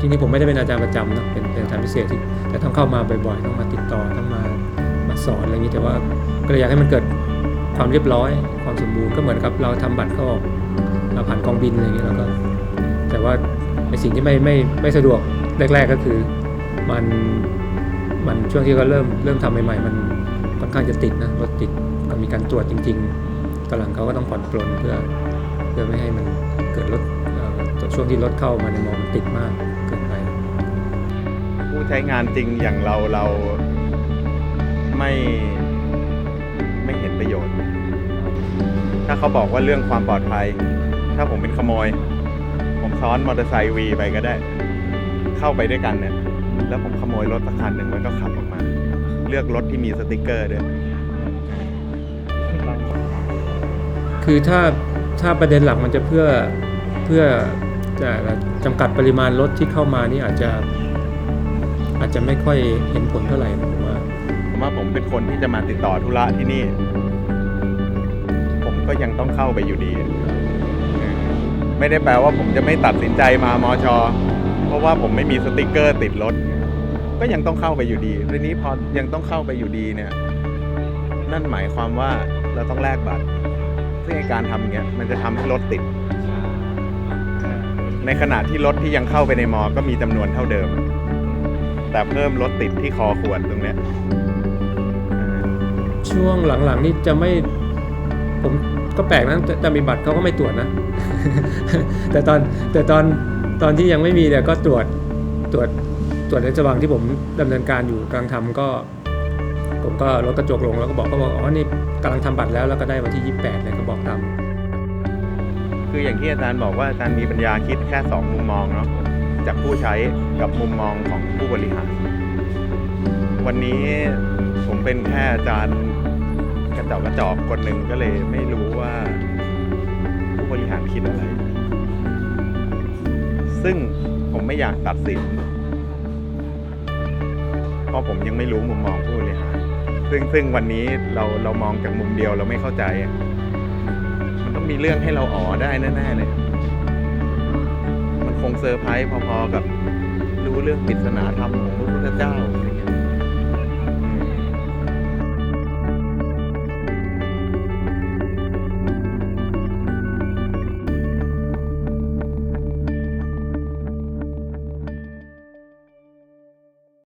จริงๆผมไม่ได้เป็นอาจารย์ประจำนะเป็นเป็นอาจารย์พิเศษที่แต่ต้องเข้ามาบ่อยๆ ต้องมาติดต่อต้องมามาสอนอะไรอย่างนี้แต่ว่าก็เลยอยากให้มันเกิดความเรียบร้อย ความสมบูรณ์ก็เหมือนกับเราทำบัตรเข้าออกเราผ่านกองบินอะไรอย่างเงี้ยแล้วก็ แต่ว่าในสิ่งที่ไม่ไม่ไม่สะดวกแรก ๆก็คือมันมันช่วงที่เขาเริ่มเริ่มทำใหม่ๆ มันค่อนข้างจะติดนะรถติดก็มีการตรวจจริง ๆตอนหลังเขาก็ต้องผ่อนปลนเพื่อเพื่อไม่ให้มันเกิดรถช่วงที่รถเข้ามาในมอมันติดมาก ผู้ใช้งานจริงอย่างเราเราไม่ไม่เห็นประโยชน์ ถ้าเขาบอกว่าเรื่องความปลอดภัย ถ้าผมเป็นขโมย ผมซ้อนมอเตอร์ไซค์วีไปก็ได้ เข้าไปด้วยกันเนี่ย แล้วผมขโมยรถสักคันหนึ่งมันก็ขับออกมา เลือกรถที่มีสติกเกอร์ด้วย คือถ้าถ้าประเด็นหลักมันจะเพื่อเพื่อจะจำกัดปริมาณรถที่เข้ามานี่อาจจะ อาจจะไม่ค่อยเห็นผลเท่าไหร่ผมว่าผมว่าผมเป็นคนที่จะมาติดต่อธุระที่นี่ ผมก็ยังต้องเข้าไปอยู่ดี ไม่ได้แปลว่าผมจะไม่ตัดสินใจมามอชอเพราะว่าผมไม่มีสติกเกอร์ติดรถ ก็ยังต้องเข้าไปอยู่ดีทีนี้พอยังต้องเข้าไปอยู่ดีเนี่ย นั่นหมายความว่าเราต้องแลกบัตรซึ่งไอ้การทำอย่างเงี้ยมันจะทำให้รถติด ในขณะที่รถที่ยังเข้าไปในมอ ก็มีจำนวนเท่าเดิม แต่เพิ่มรถติดที่คอขวดตรงเนี้ยช่วงหลังๆนี่จะไม่ผมก็แปลกนะแต่แต่มีบัตรเขาก็ไม่ตรวจนะ แต่ตอนแต่ตอนตอนที่ยังไม่มีเนี่ยก็ตรวจตรวจตรวจในระหว่างที่ผมดำเนินการอยู่กำลังทำก็ ผมก็ลดกระจกลงแล้วก็บอกเขาบอกอ๋อนี่กำลังทำบัตรแล้วแล้วก็ได้วันที่ 28เนี่ยก็บอกตามคืออย่างที่อาจารย์บอกว่าอาจารย์มีปัญญาคิดแค่สองมุมมองเนาะ จากผู้ใช้กับมุมมองของผู้บริหาร วันนี้ผมเป็นแค่อาจารย์กระจอกกระจอกคนหนึ่งก็เลยไม่รู้ว่า ผู้บริหารคิดอะไร ซึ่งผมไม่อยากตัดสิน เพราะผมยังไม่รู้มุมมองผู้บริหาร ซึ่งซึ่งวันนี้เราเรามองจากมุมเดียวเราไม่เข้าใจ มันต้องมีเรื่องให้เราอ๋อได้แน่ๆเลย เซอร์ไพรส์พอๆกับรู้เรื่องปริศนาธรรมของพระพุทธเจ้าอะไรเงี้ย